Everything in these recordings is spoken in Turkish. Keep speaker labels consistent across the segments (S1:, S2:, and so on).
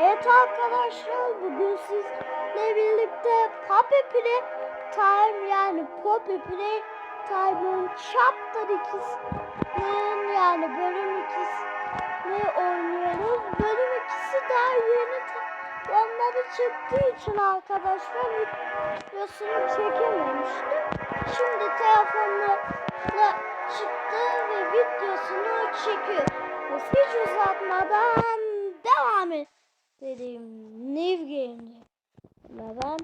S1: Evet arkadaşlar bugün sizle birlikte Poppy Play Time yani Poppy Play Time'ın Chapter 2'sinin yani bölüm 2'sini oynuyoruz. Bölüm 2'si daha yeni onları çıktığı için arkadaşlar videosunu çekememiştim. Şimdi telefonla çıktı ve videosunu çekiyor. Hiç uzatmadan devam et dedim. New Game'de. Ve ben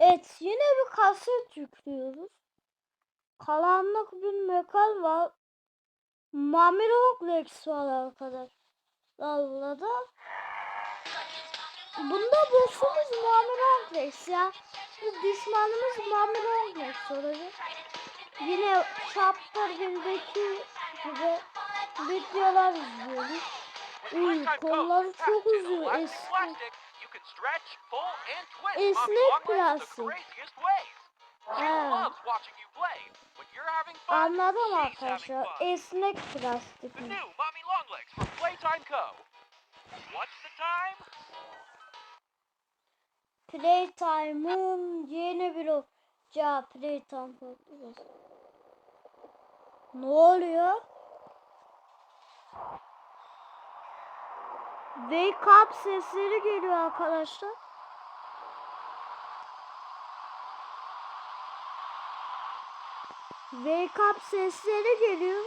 S1: Evet yine bir kaset yüklüyoruz. Karanlık bir mekan var. Mami Roblex var arkadaşlar burada. Bunda boss'umuz Mami Roblex ya. Bu düşmanımız Mami Roblex olacak. Yine Chapter 1'deki gibi videolar izliyoruz. Uy kolları çok uzun eski. Esnek plastik. Evet. Anladım arkadaşlar. Esnek plastik. Playtime'ın yeni bir olacağı Playtime podcast. Ne oluyor? Wake up sesleri geliyor arkadaşlar. Wake up sesleri geliyor.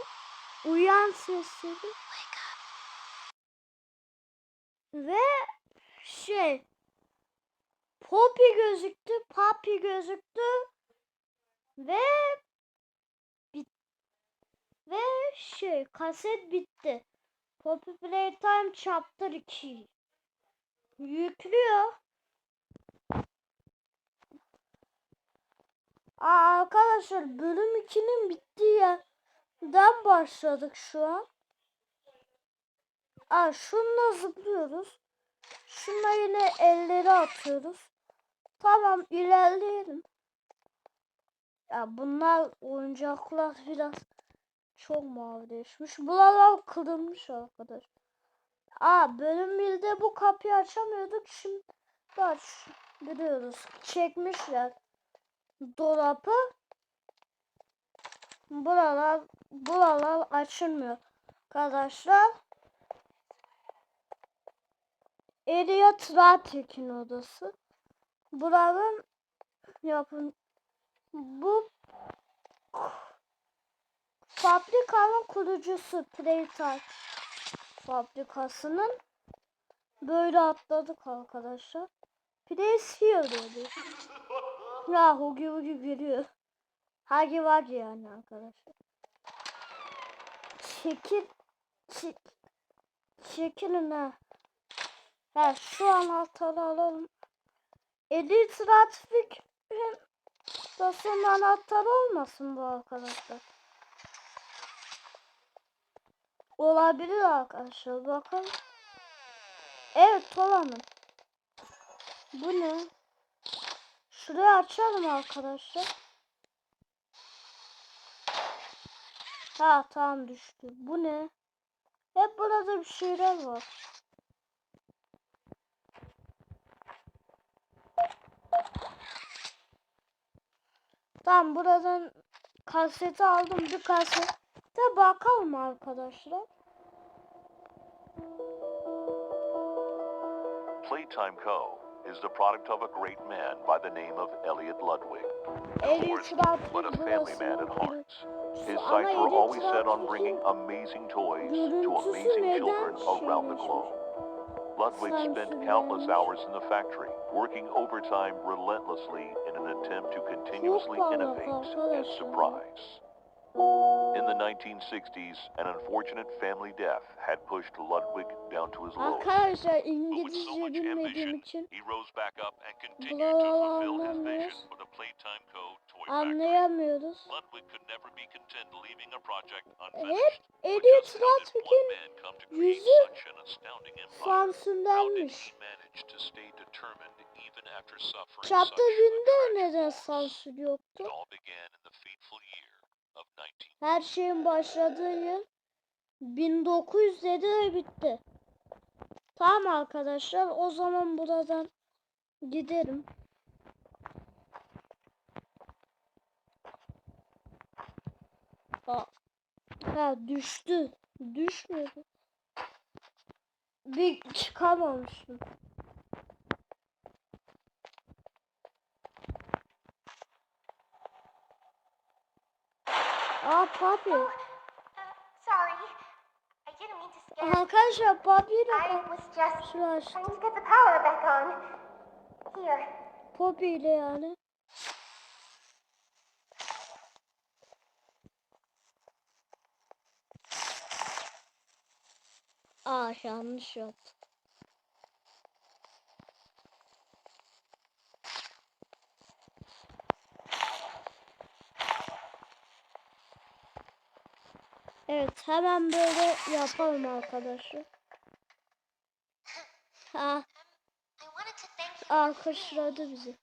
S1: Uyan sesleri. Ve şey Poppy gözüktü, Poppy gözüktü ve ve şey kaset bitti. Poppy Playtime Chapter 2 yüklüyor. Aa, arkadaşlar bölüm 2'nin bittiği yerden başladık şu an. Aa, şununla zıplıyoruz. Şuna yine elleri atıyoruz. Tamam ilerleyelim. Ya bunlar oyuncaklar biraz çok mavileşmiş. Buralar kırılmış arkadaş. Aa bölüm 1'de bu kapıyı açamıyorduk. Şimdi aç. Biliyoruz. Çekmişler. Dolapı. Buralar buralar açılmıyor. Arkadaşlar. Elia Tratek'in odası. Buranın yapın bu fabrikanın kurucusu Playtime fabrikasının böyle atladık arkadaşlar. Place here dedi. Ya Hugi Hugi geliyor. Hagi var yani arkadaşlar. Çekil çek çekilin ha. Ha şu anahtarı alalım. Edit trafik tasarım anahtarı olmasın bu arkadaşlar. Olabilir arkadaşlar bakın. Evet olanın. Bu ne? Şurayı açalım arkadaşlar. Ha tamam düştü. Bu ne? Hep burada bir şeyler var. Tamam buradan kaseti aldım. Bir bakalım arkadaşlar.
S2: Playtime Co. is the product of a great man by the name of Elliot Ludwig.
S1: Elliot
S2: but a family man at heart. His sights were always set on bringing amazing toys to amazing children around the globe. Ludwig spent countless hours in the factory, working overtime relentlessly in an attempt to continuously innovate and surprise. In the 1960s, an unfortunate family death had pushed Ludwig down to his lowest.
S1: Arkadaşlar İngilizce bilmediğim için anlayamıyoruz.
S2: Ludwig could never be content leaving a project
S1: Hep
S2: one
S1: Ludwig'in yüzü sansürlenmiş.
S2: he manage to stay determined even after suffering
S1: Chapter
S2: such a
S1: 1'de
S2: tragic
S1: neden sansür yoktu?
S2: All began in the fateful year of 19...
S1: Her şeyin başladığı yıl 1900 dedi ve bitti. Tamam arkadaşlar o zaman buradan giderim. Aa, ha düştü. Düşmedi. Bir çıkamamıştım. Aa papi.
S3: Uh, sorry. I didn't mean to scare you.
S1: Arkadaşlar papiyle
S3: I was just
S1: karşılaştık.
S3: trying to get the power back on. Here.
S1: Poppy ile yani. Aa yanlış yaptım. Evet hemen böyle yapalım arkadaşlar. Ha alkışladı bizi.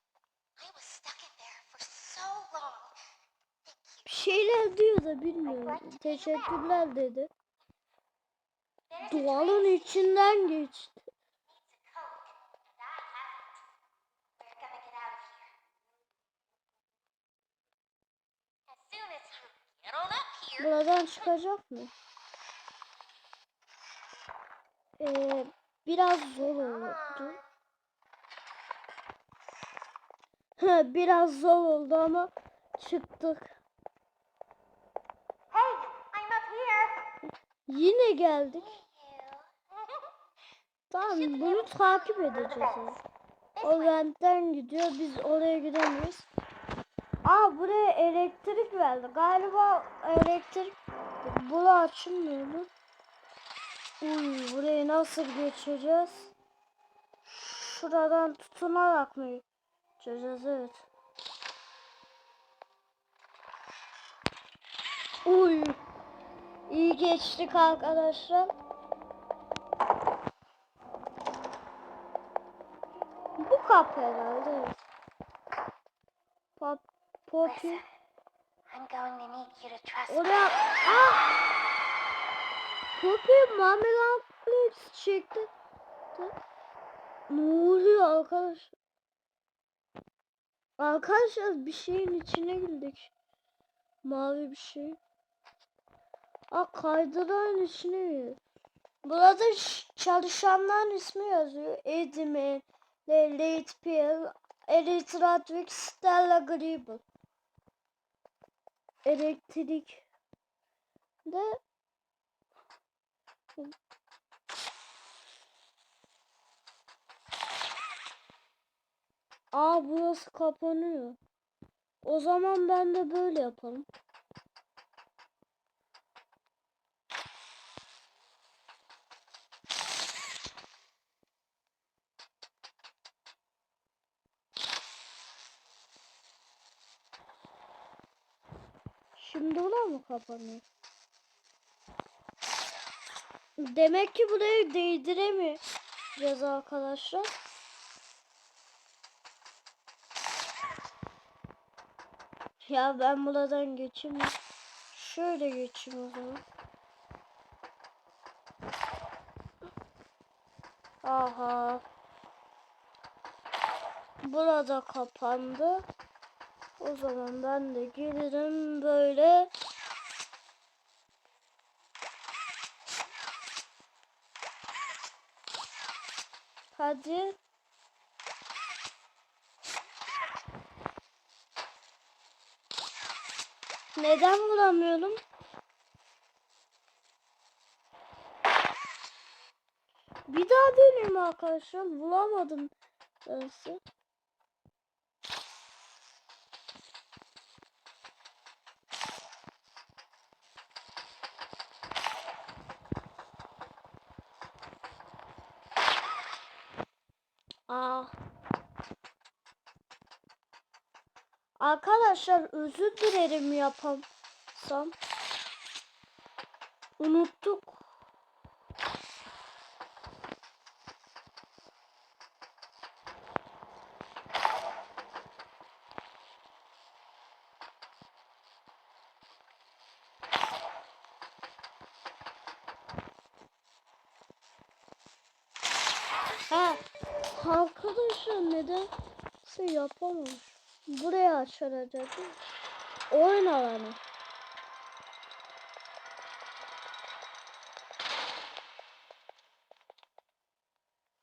S1: Bir şeyler diyor da bilmiyorum. Teşekkürler dedi. Duvarın içinden geçti.
S3: I haven't. We're
S1: Buradan çıkacak mı? Ee, biraz zor oldu. Biraz zor oldu ama çıktık.
S3: hey, I'm up here.
S1: Yine geldik. Tamam bunu takip edeceğiz. O ventten gidiyor biz oraya gidemeyiz. Aa buraya elektrik verdi. Galiba elektrik bula açılmıyordu. Uy burayı nasıl geçeceğiz? Şuradan tutunarak mı geçeceğiz? Evet. Uy. İyi geçtik arkadaşlar. Bu kapı herhalde. Pop, Poppy.
S3: Listen, I'm going to need you to trust me.
S1: Oraya... Ah! Poppy Mami Complex çekti. Ne oluyor arkadaş? Arkadaşlar bir şeyin içine girdik. Mavi bir şey. Aa kaydıran içine girdik. Burada çalışanların ismi yazıyor. Edmund, Late Pierre, Elite Radwig, Stella Gribble. Elektrik de Aa burası kapanıyor. O zaman ben de böyle yapalım. Buna mı kapanıyor? Demek ki burayı değdiremiyoruz arkadaşlar. Ya ben buradan geçeyim. Şöyle geçeyim o zaman. Aha. Burada kapandı. O zaman ben de gelirim böyle. Hadi. Neden vuramıyorum? Bir daha deneyeyim arkadaşlar. Bulamadım. Nasıl? Aa. Arkadaşlar özür dilerim yapamsam. Unuttuk. Ha, arkadaşlar nedense yapamamış. Buraya açılacak değil mi? Oyun alanı.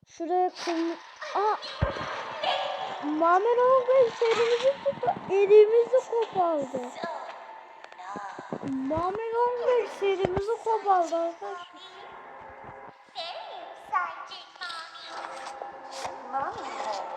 S1: Şuraya kırmızı... Aa! Mamen Bey serimizi tuttu. Elimizi kopardı. Mamen Bey serimizi kopardı arkadaşlar.
S3: Mommy.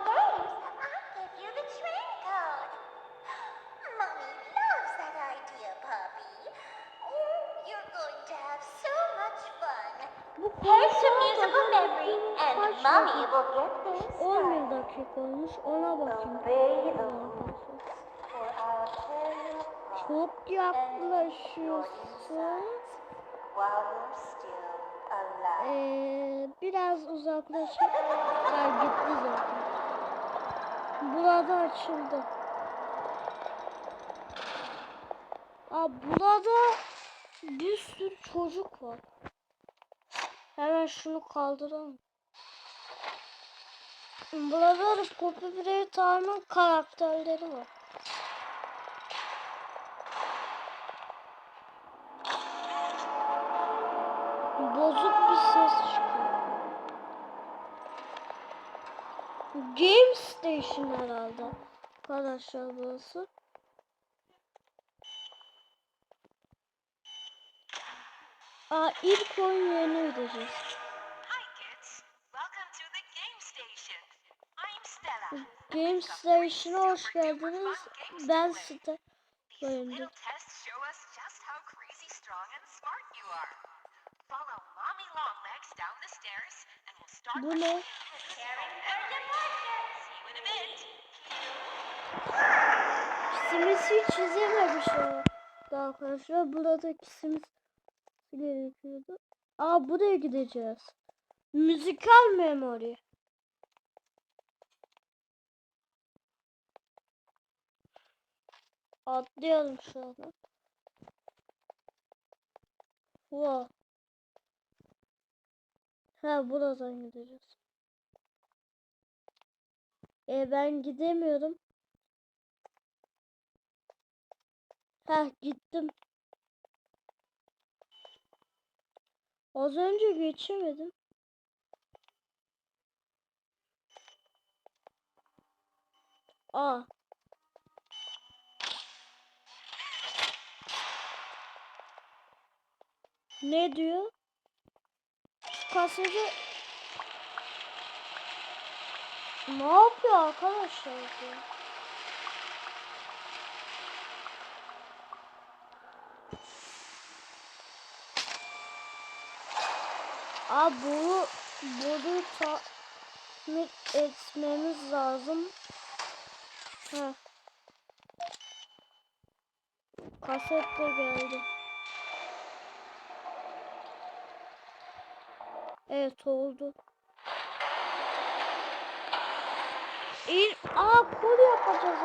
S3: Here's some musical memory, and Mommy will get this
S1: 11 dakika olmuş ona bakayım. Çok
S3: alive.
S1: Ee, biraz uzaklaşıp ha, gitti zaten. Burada açıldı. Aa, burada bir sürü çocuk var. Hemen şunu kaldıralım. Burada Poppy Playtime'ın karakterleri var. Bozuk bir ses çıkıyor. Game Station herhalde. Arkadaşlar burası. Aa ilk oyun
S4: the game
S1: Station'a hoş geldiniz. Ben
S4: we'll start
S1: Bu ne?
S4: preparing for departure. See you in a bit.
S1: Simisi gerekiyordu. Aa buraya gideceğiz. Müzikal memori. Atlayalım şu anda. Wow. Ha buradan gideceğiz. E ben gidemiyorum. Ha gittim. Az önce geçemedim. Aa. Ne diyor? Kaseti ne yapıyor arkadaşlar diyor. Aa bunu tamir etmemiz lazım. Heh. Kaset de geldi. Evet oldu. İl Aa kol yapacağız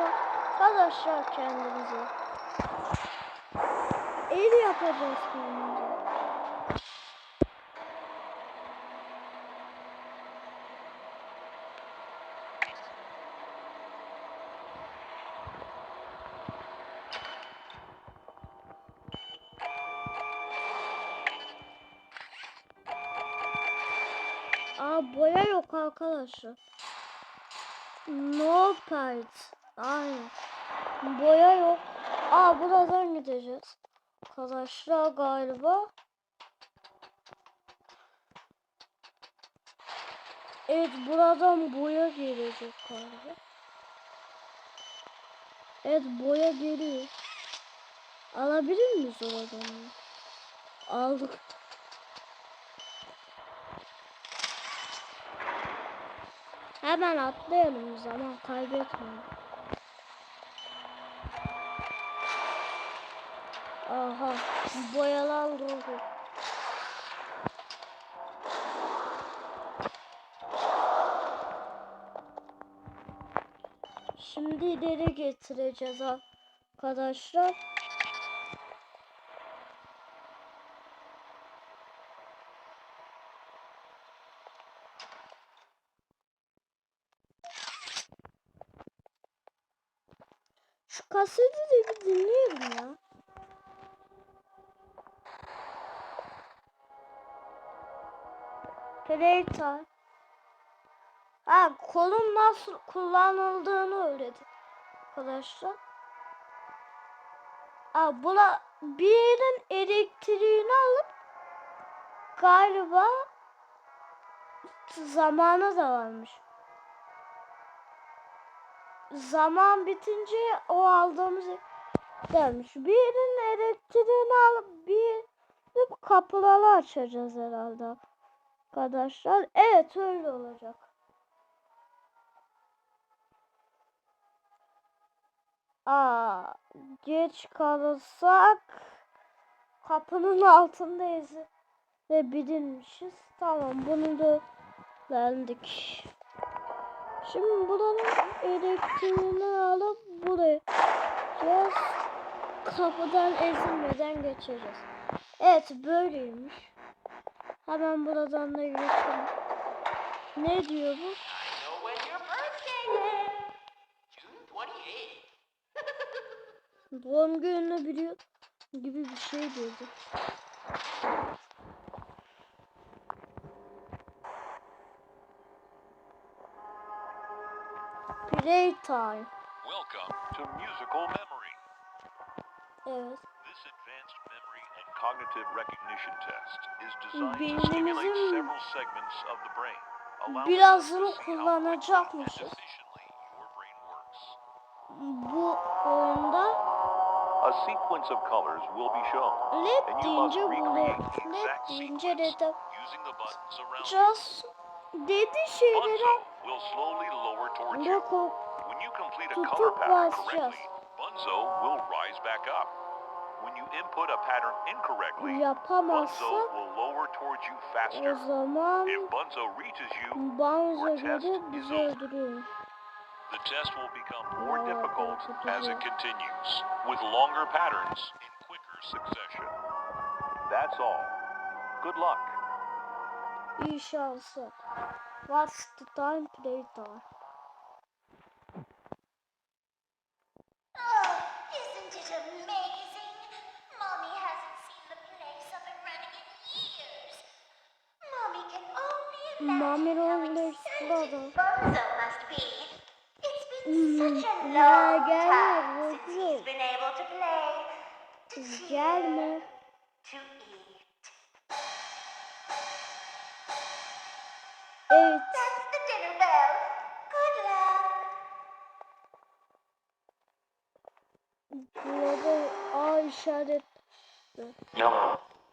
S1: arkadaşlar kendimize. El yapacağız kendimize. Arkadaşlar. No part. Aynen. Boya yok. Aa buradan gideceğiz. Arkadaşlar galiba. Evet buradan boya gelecek galiba. Evet boya geliyor. Alabilir miyiz oradan? Aldık. Hemen atlayalım zaman kaybetmeyelim. Aa Aha boyalar doldu. Şimdi ileri getireceğiz arkadaşlar. Şu kaseti de bir dinleyelim ya. Playtime. Ha kolun nasıl kullanıldığını öğretti arkadaşlar. Ha buna bir yerin elektriğini alıp galiba zamanı da varmış. Zaman bitince o aldığımız dermiş. Bir yerin elektriğini alıp bir kapıları açacağız herhalde. Arkadaşlar evet öyle olacak. Aa, geç kalırsak kapının altındayız ve bilinmişiz. Tamam bunu da verdik. Şimdi buranın elektriğini alıp buraya gideceğiz. Kapıdan ezilmeden geçeceğiz. Evet böyleymiş. Hemen buradan da geçelim. Ne diyor bu?
S5: I know when your birthday is. June 28th.
S1: Doğum gününü biliyor gibi bir şey diyordu. Playtime.
S2: Welcome to musical memory.
S1: Evet.
S2: This advanced memory and cognitive recognition test is designed to stimulate several segments of the brain,
S1: birazını kullanacakmışız. Bu oyunda
S2: A sequence of colors will be shown,
S1: led
S2: and you must recreate the exact sequence using the buttons around it.
S1: Dedi şeyleri
S2: Bunzo will slowly lower towards you. When you complete a color pattern correctly, Bunzo will rise back up. When you input a pattern incorrectly, Bunzo will lower towards you faster. If Bunzo reaches you, your test is over. The test will become more difficult as it continues, with longer patterns in quicker succession. That's all. Good luck.
S1: İyi şanslar. What's the time playtime?
S3: Oh, isn't it amazing? Mommy hasn't seen the place up A
S1: işaret.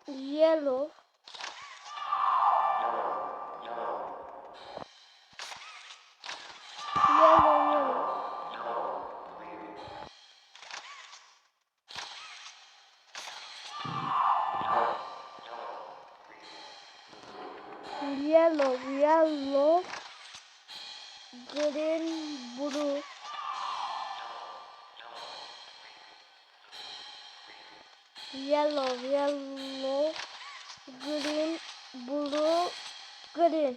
S1: Yellow. Yellow, yellow. Yellow, yellow. Green, blue. Yellow, yellow. Green, blue, green.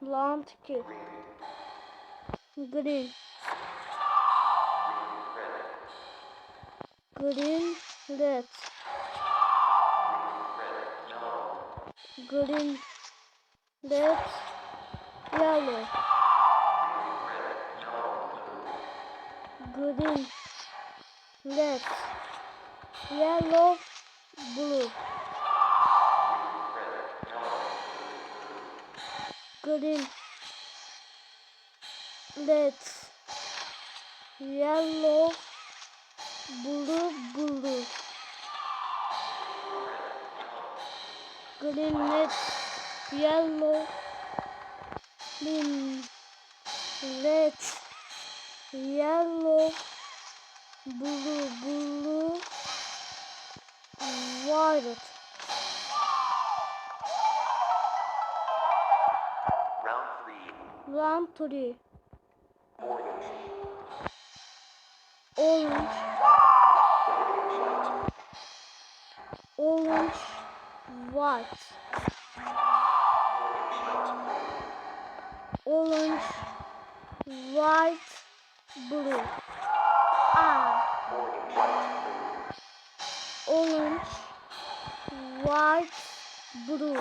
S1: Round two. Green. Green, red. Green, red, yellow. Green, red, yellow, blue. Green, red, yellow, blue, blue. Green, red, yellow, green, red, yellow, blue, blue, violet.
S5: Round three.
S1: Round three.
S5: Orange.
S1: Orange. Orange, white. Orange, white, blue. Ah. Orange, white, blue.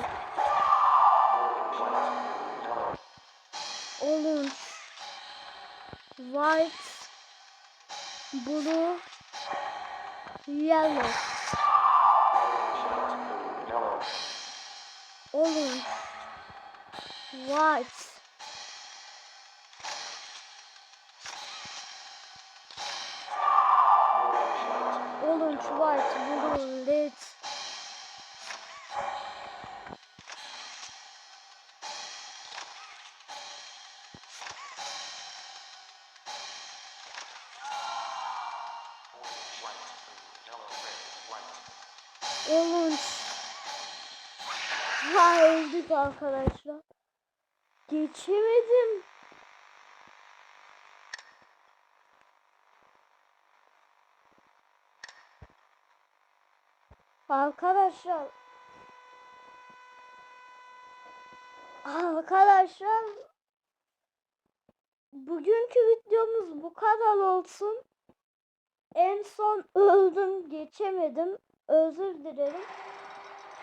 S1: Orange, white, blue, yellow. Orange, white, white, blue, arkadaşlar. Geçemedim. Arkadaşlar. Arkadaşlar. Bugünkü videomuz bu kadar olsun. En son öldüm, geçemedim. Özür dilerim.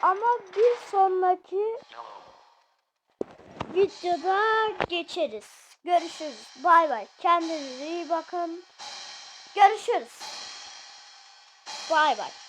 S1: Ama bir sonraki videoda geçeriz. Görüşürüz. Bay bay. Kendinize iyi bakın. Görüşürüz. Bay bay.